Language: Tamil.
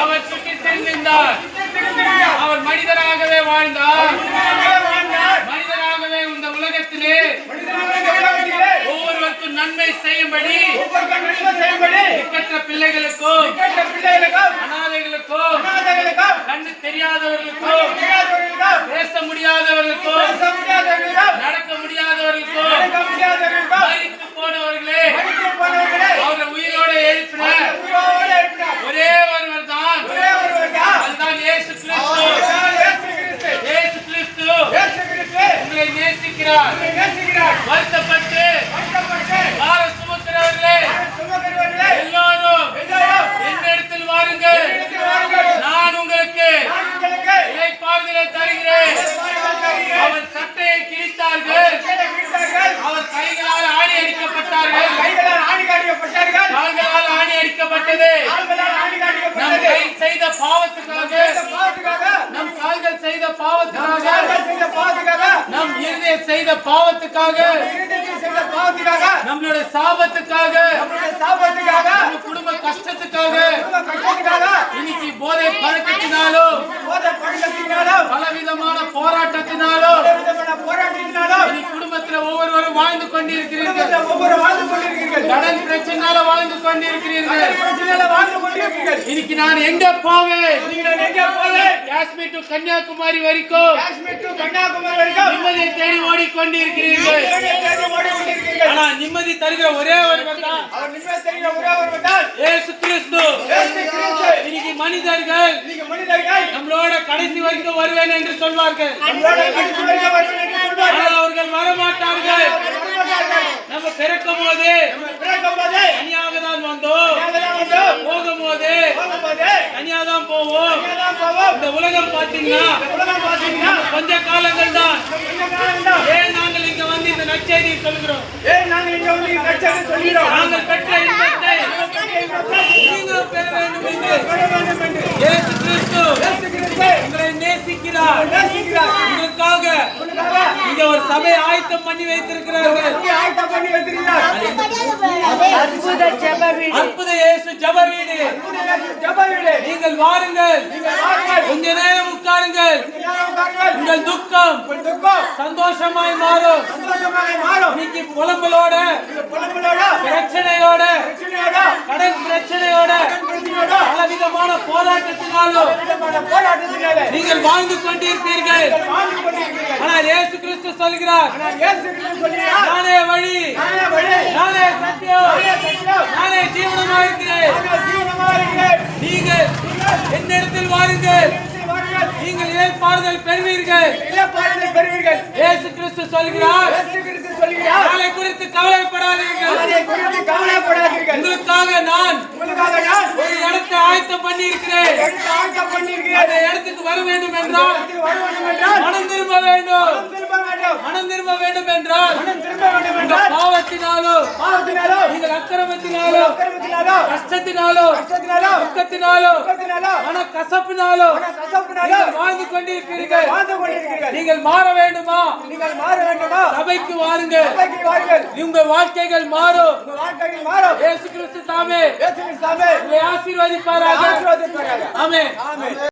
அவர் சுற்றி சென்றிருந்தார் அவர் மனிதராகவே வாழ்ந்தார். மனிதராகவே இந்த உலகத்திலே ஒவ்வொருவருக்கும் நன்மை செய்யும்படி பிள்ளைகளுக்கும் அனாதைகளுக்கும் கண்ணு தெரியாதவர்களுக்கும் பேச முடியாதவர்களுக்கும் நடக்க முடியாதவர்களுக்கும் மரித்து போனவர்களே அவர்கள் உயிரோடு எழுப்பின ஒரே ஒருவர் தான் அதுதான் இயேசு கிறிஸ்து இயேசு கிறிஸ்து உங்களை நேசிக்கிறார் வருத்தப்பட்டு எல்லாரும் என்னிடத்தில் வாருங்கள். நான் உங்களுக்கு இலைப்பாறுதலை தருகிறேன். அவர் சட்டையை கிழித்தார்கள். அவர் கைகளால் ஆணி அடிக்கப்பட்டார்கள் கால்களால் ஆணி அடிக்கப்பட்டது நம் செய்த பாவத்துக்காக நம் கால்கள் செய்த பாவத்துக்காக நம் இருதய செய்த பாவத்துக்காக நம்மளுடைய சாபத்துக்காக குடும்ப கஷ்டத்துக்காக இன்னைக்கு போதை பழக்கத்தினாலும் பலவிதமான போராட்டத்தினாலும் குடும்பத்துல ஒவ்வொருவரும் வாழ்ந்து கொண்டிருக்கிறீர்கள். கடன் பிரச்சனால வாழ்ந்து கொண்டிருக்கிறீர்கள். இன்னைக்கு நான் எங்க போவேன்? காஷ்மீர் டு கன்னியாகுமரி வரைக்கும். நிம்மதியை தேடி ஓடிக்கொண்டிருக்கிறீர்கள். ஆனா நிம்மதி தருகிற ஒரே ஒருவர் தான். ஏசு கிறிஸ்து. இன்னைக்கு மனிதர்கள் நம்மளோட கடைசி வரைக்கும் வருவேன் என்று சொல்வார்கள். ஆனால் அவர்கள் வரமாட்டார்கள் தனியா தான் போவோம். இந்த உலகம் பாத்தீங்கன்னா கொஞ்ச காலங்கள் தான். ஏன் நாங்கள் இங்க வந்து இந்த நற்செய்தியை சொல்கிறோம் நாங்கள் பெற்ற இன்பத்தை நீங்களும் பெற வேண்டும் என்று இயேசு கிறிஸ்து உங்களை நேசிக்கிறார் உங்களுக்காக இங்க ஒரு சபை ஆயத்தம் பண்ணி வைத்திருக்கிறார்கள். அற்புத ஜெப வீடு அற்புத இயேசு ஜப வீடு நீங்கள் வாருங்கள். கொஞ்ச நேரம் உட்காருங்கள். உங்கள் துக்கம் சந்தோஷமாய் மாறும் இன்னைக்கு புலம்பலோட பிரச்சனையோட கடன் பிரச்சனையோட பலவிதமான போராட்டத்தினாலும் நீங்கள் வாழ்ந்து கொண்டிருப்பீர்கள். ஆனால் இயேசு கிறிஸ்து சொல்கிறார் நானே வழி நானே சத்தியம் நானே ஜீவனமா இருக்கிறேன். நீங்கள் என்னிடத்தில் வாருங்கள். நீங்கள் இழைப்பாறுதல் பெறுவீர்கள். இயேசு கிறிஸ்து சொல்கிறார் நாளை குறித்து கவலைப்படாதீர்கள். உங்களுக்காக நான் ஒரு இடத்தை ஆயத்தம் பண்ணி இருக்கிறேன் அந்த இடத்துக்கு வர வேண்டும் என்றால் மனம் திரும்ப வேண்டும். மனம் திரும்ப வேண்டும். என்றால் மன வாழ்ந்து கொண்டிருக்கிறீர்கள். நீங்கள் மாற வேண்டுமா? நீங்கள் மாற வேண்டுமா? சபைக்கு வாருங்கள். சபைக்கு வாருங்கள். உங்கள் வாழ்க்கைகள் மாறும். உங்கள் வாழ்க்கையில் மாறும். இயேசு கிறிஸ்து தாமே. இயேசு கிறிஸ்துவே உங்களை ஆசீர்வதிப்பாராக. ஆசீர்வதிப்பாராக. ஆமென். ஆமென்.